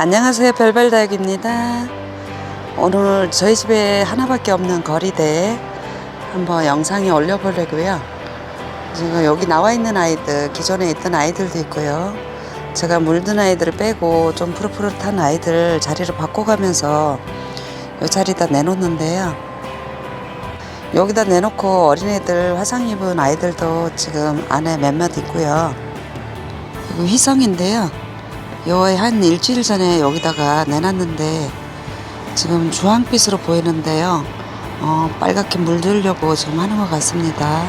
안녕하세요 별별다육입니다. 오늘 저희 집에 하나밖에 없는 거리대 한번 영상에 올려보려고요. 지금 여기 나와 있는 아이들 기존에 있던 아이들도 있고요. 제가 물든 아이들을 빼고 좀 푸릇푸릇한 아이들 자리를 바꿔가면서 이 자리다 내놓는데요. 여기다 내놓고 어린애들 화상 입은 아이들도 지금 안에 몇몇 있고요. 이거 희성인데요 요한 일주일 전에 여기다가 내놨는데 지금 주황빛으로 보이는데요. 어, 빨갛게 물들려고 지금 하는 것 같습니다.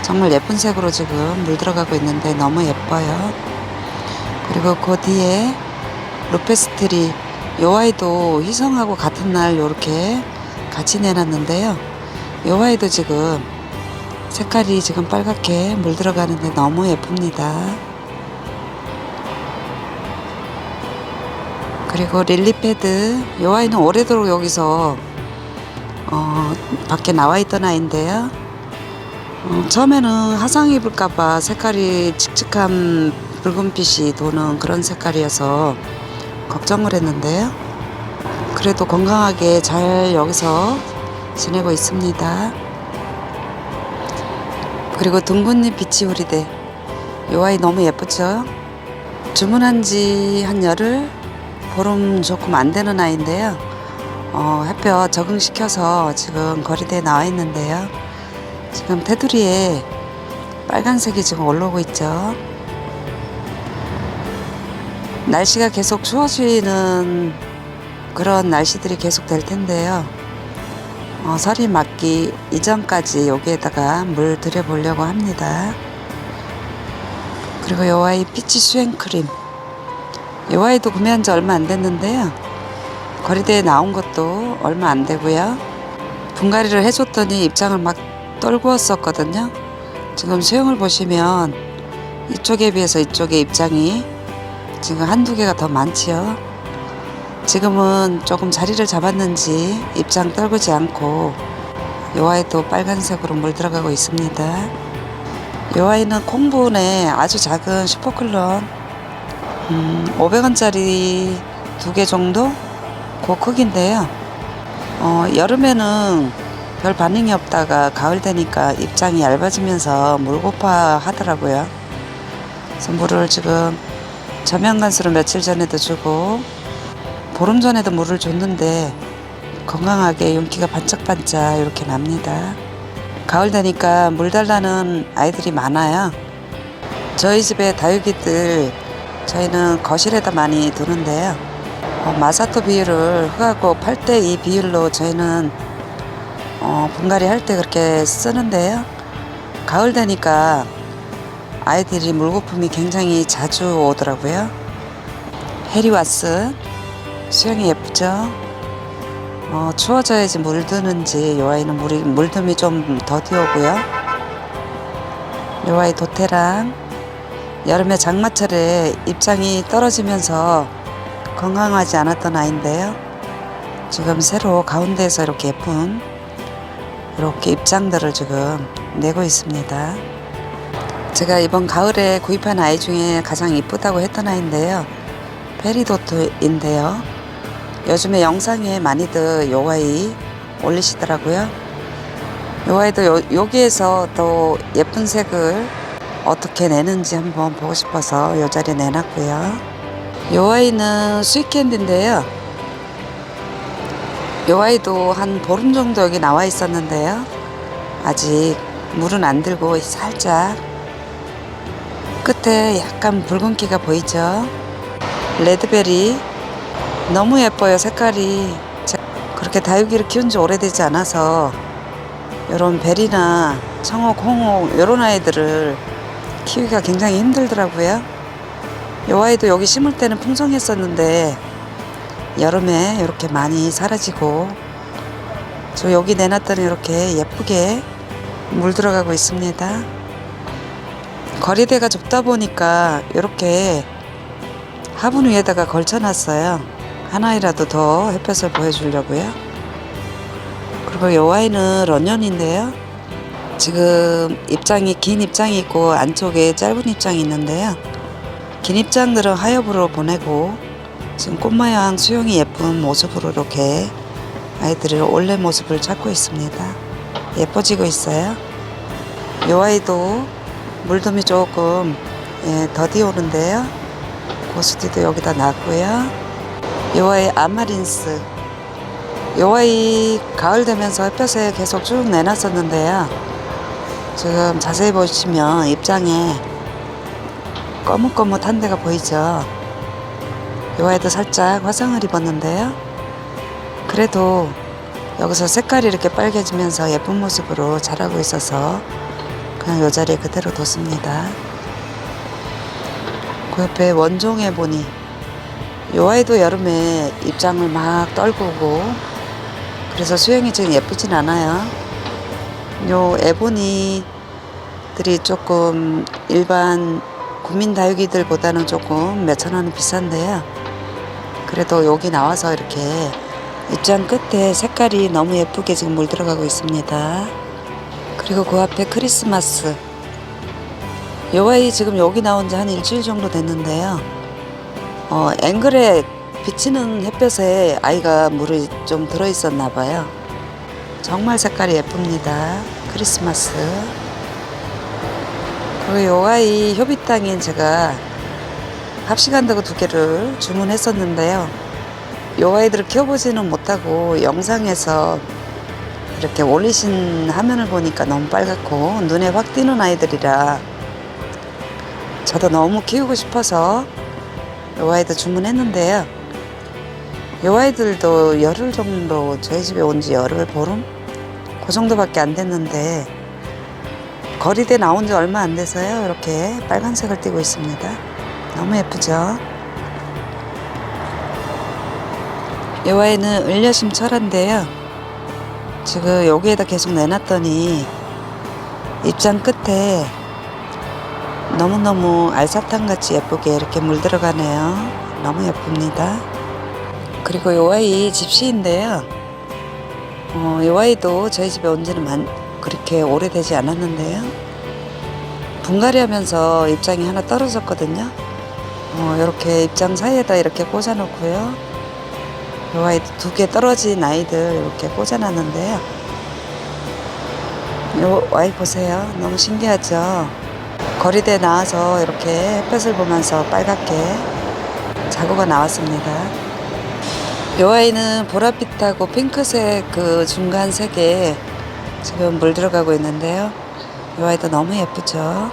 정말 예쁜 색으로 지금 물 들어가고 있는데 너무 예뻐요. 그리고 그 뒤에 루페스트리 요 아이도 희성하고 같은 날 요렇게 같이 내놨는데요. 요 아이도 지금 색깔이 지금 빨갛게 물 들어가는데 너무 예쁩니다. 그리고 릴리패드 이 아이는 오래도록 여기서 어, 밖에 나와 있던 아이인데요. 어, 처음에는 화상 입을까봐 색깔이 칙칙한 붉은빛이 도는 그런 색깔이어서 걱정을 했는데요. 그래도 건강하게 잘 여기서 지내고 있습니다. 그리고 둥근잎 비치우리대 이 아이 너무 예쁘죠? 주문한 지 한 열흘 보름 조금 안 되는 아이인데요. 어, 햇볕 적응시켜서 지금 거리대에 나와 있는데요. 지금 테두리에 빨간색이 지금 올라오고 있죠. 날씨가 계속 추워지는 그런 날씨들이 계속 될 텐데요. 어, 설이 맞기 이전까지 여기에다가 물 들여보려고 합니다. 그리고 요 아이 피치 수행 크림 이 아이도 구매한 지 얼마 안 됐는데요. 거리대에 나온 것도 얼마 안 되고요. 분갈이를 해줬더니 입장을 막 떨구었었거든요. 지금 수영을 보시면 이쪽에 비해서 이쪽에 입장이 지금 한두 개가 더 많지요. 지금은 조금 자리를 잡았는지 입장 떨구지 않고 이 아이도 빨간색으로 물 들어가고 있습니다. 이 아이는 콩분에 아주 작은 슈퍼클론 음, 500원짜리 두 개 정도? 그 크기인데요. 어, 여름에는 별 반응이 없다가 가을 되니까 입장이 얇아지면서 물고파 하더라고요. 그래서 물을 지금 저명간수로 며칠 전에도 주고 보름 전에도 물을 줬는데 건강하게 윤기가 반짝반짝 이렇게 납니다. 가을 되니까 물 달라는 아이들이 많아요. 저희 집에 다육이들 저희는 거실에다 많이 두는데요. 어, 마사토 비율을 흙하고 8대2 비율로 저희는 어, 분갈이 할 때 그렇게 쓰는데요. 가을 되니까 아이들이 물거품이 굉장히 자주 오더라고요. 해리와스 수영이 예쁘죠? 어, 추워져야지 물드는지 이 아이는 물이 물듬이 좀 더디 오고요. 이 아이 도테랑 여름에 장마철에 입장이 떨어지면서 건강하지 않았던 아이인데요. 지금 새로 가운데에서 이렇게 예쁜 이렇게 입장들을 지금 내고 있습니다. 제가 이번 가을에 구입한 아이 중에 가장 이쁘다고 했던 아이인데요. 페리도트인데요. 요즘에 영상에 많이들 요 아이 올리시더라고요. 요 아이도 요, 여기에서 또 예쁜 색을 어떻게 내는지 한번 보고 싶어서 요 자리에 내놨고요. 요 아이는 스위캔디인데요. 요 아이도 한 보름 정도 여기 나와 있었는데요. 아직 물은 안 들고 살짝 끝에 약간 붉은기가 보이죠. 레드베리 너무 예뻐요 색깔이 그렇게 다육이를 키운 지 오래되지 않아서 이런 베리나 청옥, 홍옥 이런 아이들을 키우기가 굉장히 힘들더라고요. 이 아이도 여기 심을 때는 풍성했었는데 여름에 이렇게 많이 사라지고 저 여기 내놨더니 이렇게 예쁘게 물 들어가고 있습니다. 거리대가 좁다 보니까 이렇게 화분 위에다가 걸쳐놨어요. 하나이라도 더 햇볕을 보여주려고요. 그리고 이 아이는 런년인데요. 지금 입장이 긴 입장이 있고 안쪽에 짧은 입장이 있는데요. 긴 입장들은 하엽으로 보내고 지금 꽃 모양 수영이 예쁜 모습으로 이렇게 아이들이 원래 모습을 찾고 있습니다. 예뻐지고 있어요. 이 아이도 물돔이 조금 예, 더디 오는데요. 고수디도 여기다 놨고요. 이 아이 아마린스. 이 아이 가을 되면서 햇볕에 계속 쭉 내놨었는데요. 지금 자세히 보시면 입장에 거뭇거뭇한 데가 보이죠. 이 아이도 살짝 화상을 입었는데요. 그래도 여기서 색깔이 이렇게 빨개지면서 예쁜 모습으로 자라고 있어서 그냥 이 자리에 그대로 뒀습니다. 그 옆에 원종에 보니 요 아이도 여름에 입장을 막 떨구고 그래서 수영이 지금 예쁘진 않아요. 요 에보니들이 조금 일반 국민 다육이들보다는 조금 몇천 원은 비싼데요. 그래도 여기 나와서 이렇게 입장 끝에 색깔이 너무 예쁘게 지금 물 들어가고 있습니다. 그리고 그 앞에 크리스마스. 요 아이 지금 여기 나온 지 한 일주일 정도 됐는데요. 어, 앵글에 비치는 햇볕에 아이가 물이 좀 들어있었나 봐요. 정말 색깔이 예쁩니다. 크리스마스. 그리고 요 아이 효비땅인 제가 합시간다고 두 개를 주문했었는데요. 요 아이들을 키워보지는 못하고 영상에서 이렇게 올리신 화면을 보니까 너무 빨갛고 눈에 확 띄는 아이들이라 저도 너무 키우고 싶어서 요 아이도 주문했는데요. 요 아이들도 열흘 정도 저희 집에 온 지 열흘 보름? 그 정도밖에 안 됐는데 거리대 나온 지 얼마 안 돼서요. 이렇게 빨간색을 띠고 있습니다. 너무 예쁘죠? 이 아이는 을려심 철화인데요. 지금 여기에다 계속 내놨더니 입장 끝에 너무너무 알사탕 같이 예쁘게 이렇게 물 들어가네요. 너무 예쁩니다. 그리고 이 아이 집시인데요. 어, 이 아이도 저희 집에 온 지는 많, 그렇게 오래되지 않았는데요. 분갈이 하면서 입장이 하나 떨어졌거든요. 어, 이렇게 입장 사이에다 이렇게 꽂아놓고요. 이 아이도 두개 떨어진 아이들 이렇게 꽂아놨는데요. 이 아이 보세요. 너무 신기하죠? 거리대에 나와서 이렇게 햇볕을 보면서 빨갛게 자구가 나왔습니다. 이 아이는 보랏빛하고 핑크색 그 중간 색에 지금 물 들어가고 있는데요. 이 아이도 너무 예쁘죠?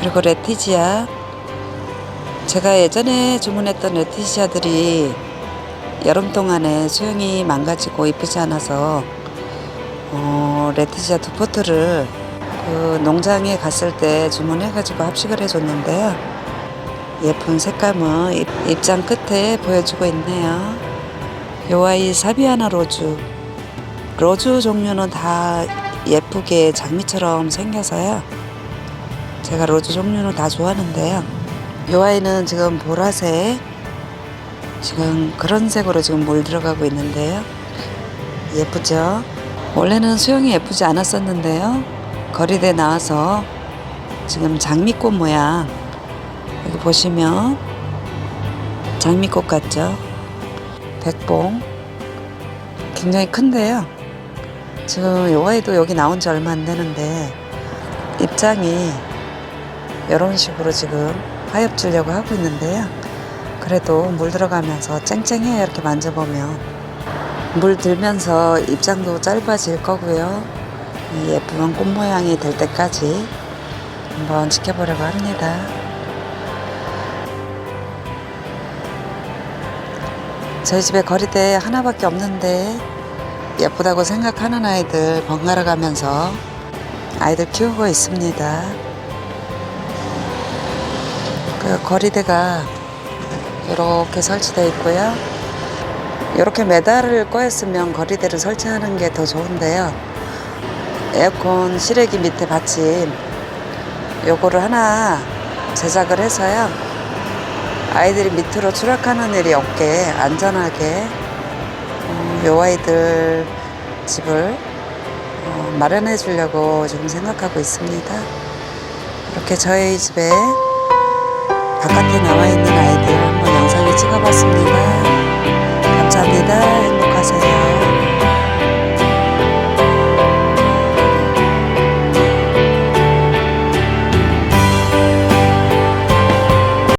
그리고 레티지아. 제가 예전에 주문했던 레티시아들이 여름 동안에 수영이 망가지고 이쁘지 않아서 어, 레티시아 두 포트를 그 농장에 갔을 때 주문해가지고 합식을 해줬는데요. 예쁜 색감은 입, 입장 끝에 보여주고 있네요. 요 아이 사비아나 로즈. 로즈 종류는 다 예쁘게 장미처럼 생겨서요. 제가 로즈 종류는 다 좋아하는데요. 요 아이는 지금 보라색, 지금 그런 색으로 지금 물 들어가고 있는데요. 예쁘죠? 원래는 수영이 예쁘지 않았었는데요. 거리대 나와서 지금 장미꽃 모양 보시면 장미꽃 같죠? 백봉 굉장히 큰데요. 지금 요 아이도 여기 나온 지 얼마 안 되는데 입장이 이런 식으로 지금 하엽주려고 하고 있는데요. 그래도 물 들어가면서 쨍쨍해요. 이렇게 만져보면 물 들면서 입장도 짧아질 거고요. 이 예쁜 꽃 모양이 될 때까지 한번 지켜보려고 합니다. 저희 집에 거리대 하나밖에 없는데 예쁘다고 생각하는 아이들 번갈아 가면서 아이들 키우고 있습니다. 그 거리대가 이렇게 설치되어 있고요. 이렇게 메달을 꺼였으면 거리대를 설치하는 게 더 좋은데요. 에어컨 실외기 밑에 받침 요거를 하나 제작을 해서요. 아이들이 밑으로 추락하는 일이 없게 안전하게 어, 요 아이들 집을 어, 마련해 주려고 지금 생각하고 있습니다. 이렇게 저희 집에 바깥에 나와 있는 아이들 한번 영상을 찍어봤습니다. 감사합니다. 행복하세요.